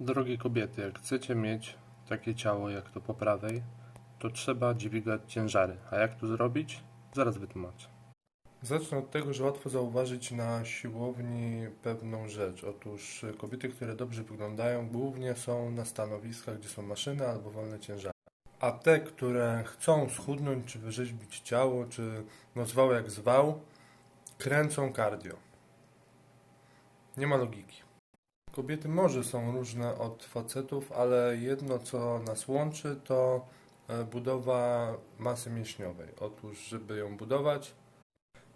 Drogie kobiety, jak chcecie mieć takie ciało jak to po prawej, to trzeba dźwigać ciężary. A jak to zrobić? Zaraz wytłumaczę. Zacznę od tego, że łatwo zauważyć na siłowni pewną rzecz. Otóż kobiety, które dobrze wyglądają, głównie są na stanowiskach, gdzie są maszyny albo wolne ciężary. A te, które chcą schudnąć, czy wyrzeźbić ciało, czy no zwał jak zwał, kręcą cardio. Nie ma logiki. Kobiety może są różne od facetów, ale jedno co nas łączy to e, budowa masy mięśniowej. Otóż, żeby ją budować,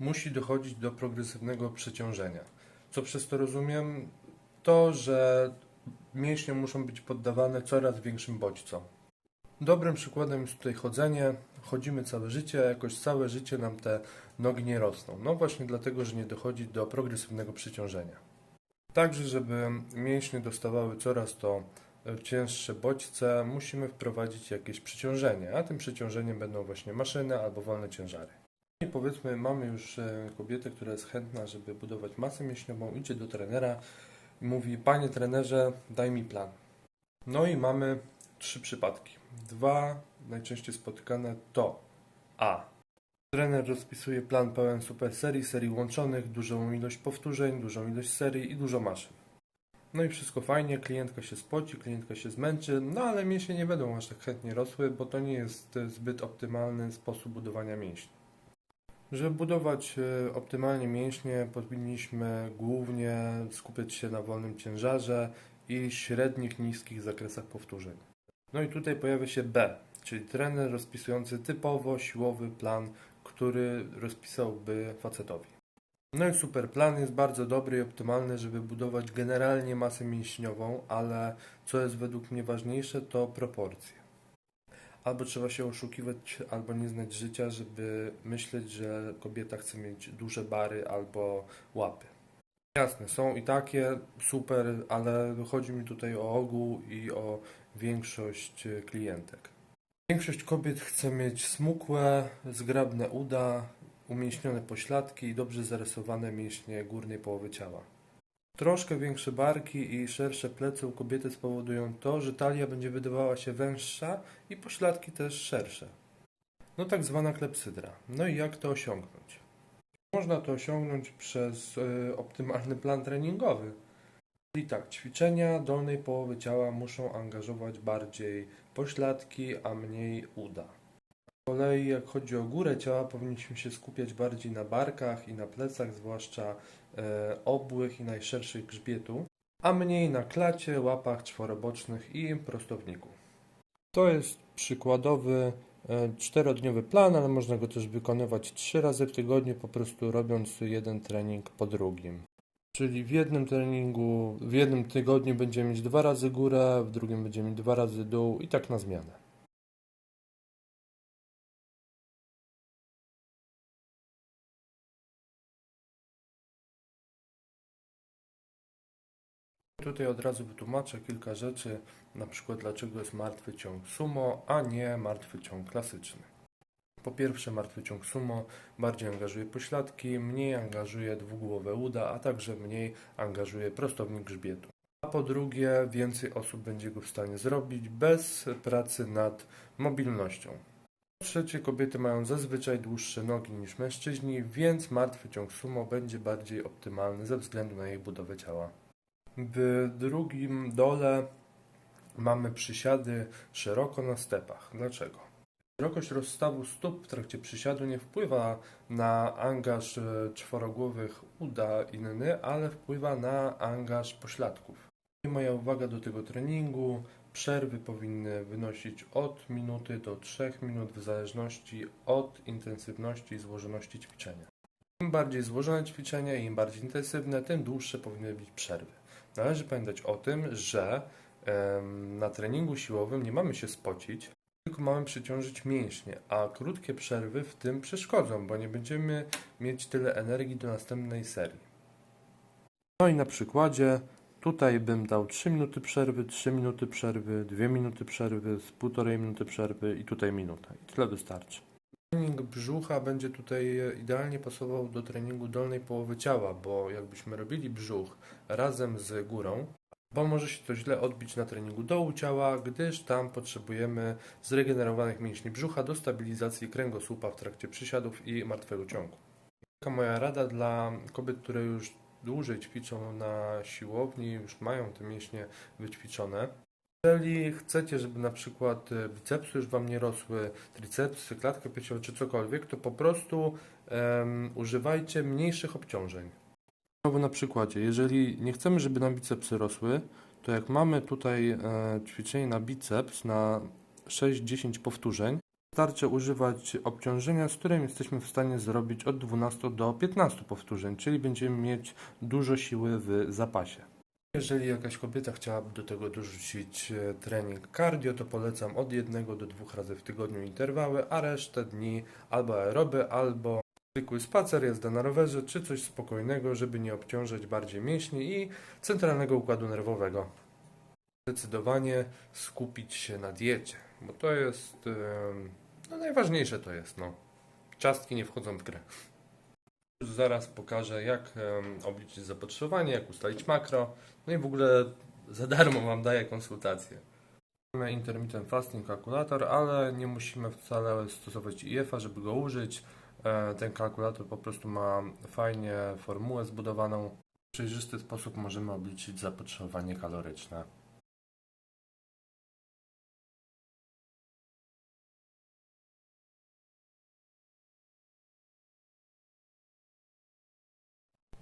musi dochodzić do progresywnego przeciążenia. Co przez to rozumiem? To, że mięśnie muszą być poddawane coraz większym bodźcom. Dobrym przykładem jest tutaj chodzenie. Chodzimy całe życie, a jakoś całe życie nam te nogi nie rosną. No właśnie dlatego, że nie dochodzi do progresywnego przeciążenia. Także, żeby mięśnie dostawały coraz to e, cięższe bodźce, musimy wprowadzić jakieś przeciążenie, a tym przeciążeniem będą właśnie maszyny albo wolne ciężary. I powiedzmy, mamy już e, kobietę, która jest chętna, żeby budować masę mięśniową, idzie do trenera i mówi: Panie trenerze, daj mi plan. No i mamy trzy przypadki. Dwa najczęściej spotykane to A. Trener rozpisuje plan pełen super serii, serii łączonych, dużą ilość powtórzeń, dużą ilość serii i dużo maszyn. No i wszystko fajnie, klientka się spoci, klientka się zmęczy, no ale mięśnie nie będą aż tak chętnie rosły, bo to nie jest zbyt optymalny sposób budowania mięśni. Żeby budować e, optymalnie mięśnie, powinniśmy głównie skupiać się na wolnym ciężarze i średnich, niskich zakresach powtórzeń. No i tutaj pojawia się B, czyli trener rozpisujący typowo siłowy plan który rozpisałby facetowi. No i super, plan jest bardzo dobry i optymalny, żeby budować generalnie masę mięśniową, ale co jest według mnie ważniejsze, to proporcje. Albo trzeba się oszukiwać, albo nie znać życia, żeby myśleć, że kobieta chce mieć duże bary albo łapy. Jasne, są i takie, super, ale chodzi mi tutaj o ogół i o większość klientek. Większość kobiet chce mieć smukłe, zgrabne uda, umięśnione pośladki i dobrze zarysowane mięśnie górnej połowy ciała. Troszkę większe barki i szersze plecy u kobiety spowodują to, że talia będzie wydawała się węższa i pośladki też szersze. No tak zwana klepsydra. No i jak to osiągnąć? Można to osiągnąć przez y, optymalny plan treningowy. Czyli tak, ćwiczenia dolnej połowy ciała muszą angażować bardziej pośladki, a mniej uda. Z kolei jak chodzi o górę ciała, powinniśmy się skupiać bardziej na barkach i na plecach, zwłaszcza e, obłych i najszerszych grzbietu, a mniej na klacie, łapach czworobocznych i prostowniku. To jest przykładowy e, czterodniowy plan, ale można go też wykonywać trzy razy w tygodniu, po prostu robiąc jeden trening po drugim. Czyli w jednym treningu, w jednym tygodniu będziemy mieć dwa razy górę, w drugim będziemy mieć dwa razy dół i tak na zmianę. Tutaj od razu wytłumaczę kilka rzeczy, na przykład dlaczego jest martwy ciąg sumo, a nie martwy ciąg klasyczny. Po pierwsze, martwy ciąg sumo bardziej angażuje pośladki, mniej angażuje dwugłowe uda, a także mniej angażuje prostownik grzbietu. A po drugie, więcej osób będzie go w stanie zrobić bez pracy nad mobilnością. Po trzecie, kobiety mają zazwyczaj dłuższe nogi niż mężczyźni, więc martwy ciąg sumo będzie bardziej optymalny ze względu na jej budowę ciała. W drugim dole mamy przysiady szeroko na stepach. Dlaczego? Szerokość rozstawu stóp w trakcie przysiadu nie wpływa na angaż e, czworogłowych uda inny, ale wpływa na angaż pośladków. Moja uwaga do tego treningu. Przerwy powinny wynosić od minuty do 3 minut w zależności od intensywności i złożoności ćwiczenia. Im bardziej złożone ćwiczenie i im bardziej intensywne, tym dłuższe powinny być przerwy. Należy pamiętać o tym, że na treningu siłowym nie mamy się spocić, tylko mamy przeciążyć mięśnie, a krótkie przerwy w tym przeszkodzą, bo nie będziemy mieć tyle energii do następnej serii. No i na przykładzie tutaj bym dał 3 minuty przerwy, 3 minuty przerwy, 2 minuty przerwy, z 1,5 minuty przerwy i tutaj minuta. I tyle wystarczy. Trening brzucha będzie tutaj idealnie pasował do treningu dolnej połowy ciała, bo jakbyśmy robili brzuch razem z górą, bo może się to źle odbić na treningu dołu ciała, gdyż tam potrzebujemy zregenerowanych mięśni brzucha do stabilizacji kręgosłupa w trakcie przysiadów i martwego ciągu. Taka moja rada dla kobiet, które już dłużej ćwiczą na siłowni, już mają te mięśnie wyćwiczone. Jeżeli chcecie, żeby na przykład e, bicepsy już Wam nie rosły, tricepsy, klatkę piersiową czy cokolwiek, to po prostu em, używajcie mniejszych obciążeń. Znowu na przykładzie, jeżeli nie chcemy, żeby nam bicepsy rosły, to jak mamy tutaj e, ćwiczenie na biceps na 6-10 powtórzeń, Wystarczy używać obciążenia, z którym jesteśmy w stanie zrobić od 12 do 15 powtórzeń, czyli będziemy mieć dużo siły w zapasie. Jeżeli jakaś kobieta chciałaby do tego dorzucić e, trening cardio, to polecam od 1 do 2 razy w tygodniu interwały, a resztę dni albo aeroby, albo zwykły spacer, jazda na rowerze, czy coś spokojnego, żeby nie obciążać bardziej mięśni i centralnego układu nerwowego. Zdecydowanie skupić się na diecie, bo to jest no najważniejsze to jest, no. Ciastki nie wchodzą w grę. Już zaraz pokażę, jak obliczyć zapotrzebowanie, jak ustalić makro. No i w ogóle za darmo Wam daję konsultację. Mamy intermittent fasting kalkulator, ale nie musimy wcale stosować IF-a, żeby go użyć. E, Ten kalkulator po prostu ma fajnie formułę zbudowaną. W przejrzysty sposób możemy obliczyć zapotrzebowanie kaloryczne.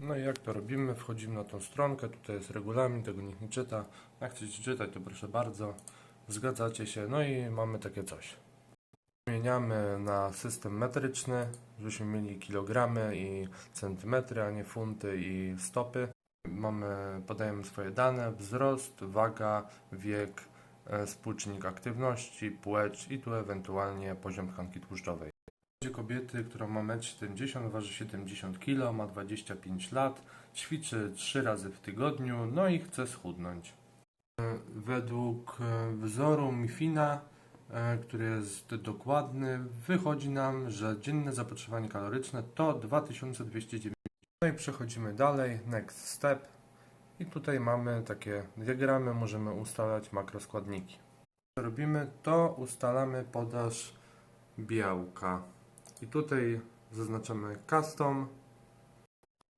No i jak to robimy? Wchodzimy na tą stronkę, tutaj jest regulamin, tego nikt nie czyta. Jak chcecie czytać, to proszę bardzo. Zgadzacie się, no i mamy takie coś. Zmieniamy na system metryczny, żebyśmy mieli kilogramy i centymetry, a nie funty i stopy. Mamy, podajemy swoje dane, wzrost, waga, wiek, e, współczynnik aktywności, płeć i tu ewentualnie poziom tkanki tłuszczowej. Będzie kobiety, która ma 1,70 m, waży 70 kg, ma 25 lat, ćwiczy 3 razy w tygodniu, no i chce schudnąć. E, Według e, wzoru Mifina, który jest dokładny, wychodzi nam, że dzienne zapotrzebowanie kaloryczne to 2290. No i przechodzimy dalej, next step. I tutaj mamy takie diagramy, możemy ustalać makroskładniki. Co robimy, to ustalamy podaż białka. I tutaj zaznaczamy custom.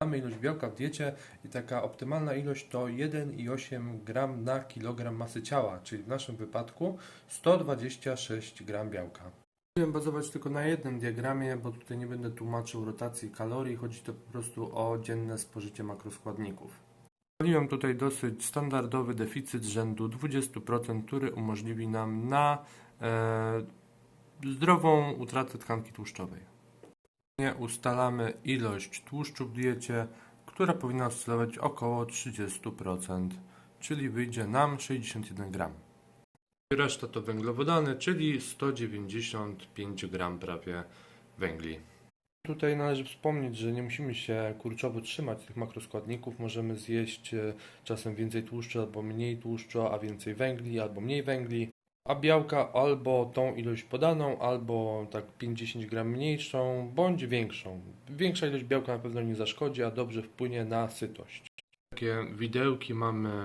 Mamy ilość białka w diecie i taka optymalna ilość to 1,8 g na kilogram masy ciała, czyli w naszym wypadku 126 g białka. Chciałem bazować tylko na jednym diagramie, bo tutaj nie będę tłumaczył rotacji kalorii, chodzi to po prostu o dzienne spożycie makroskładników. Woliłem tutaj dosyć standardowy deficyt rzędu 20%, który umożliwi nam na e, zdrową utratę tkanki tłuszczowej. Ustalamy ilość tłuszczu w diecie, która powinna oscylować około 30%, czyli wyjdzie nam 61 gram. Reszta to węglowodany, czyli 195 gram prawie węgli. Tutaj należy wspomnieć, że nie musimy się kurczowo trzymać tych makroskładników. Możemy zjeść e, czasem więcej tłuszczu albo mniej tłuszczu, a więcej węgli albo mniej węgli. A białka albo tą ilość podaną, albo tak 50 gram mniejszą, bądź większą. Większa ilość białka na pewno nie zaszkodzi, a dobrze wpłynie na sytość. Takie widełki mamy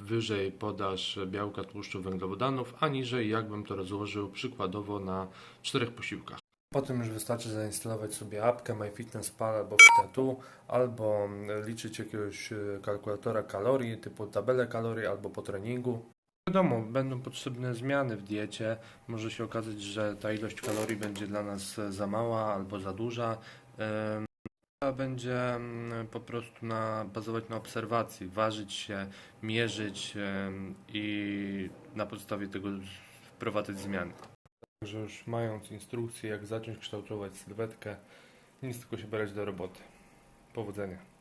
wyżej podaż białka, tłuszczu, węglowodanów, a niżej jakbym to rozłożył przykładowo na czterech posiłkach. Potem już wystarczy zainstalować sobie apkę MyFitnessPal albo Fitatu, albo liczyć jakiegoś kalkulatora kalorii typu tabelę kalorii albo po treningu. Wiadomo, będą potrzebne zmiany w diecie. Może się okazać, że ta ilość kalorii będzie dla nas za mała albo za duża. Będzie po prostu na, bazować na obserwacji, ważyć się, mierzyć i na podstawie tego wprowadzać zmiany. Także już mając instrukcję, jak zacząć kształtować sylwetkę, nic tylko się brać do roboty. Powodzenia.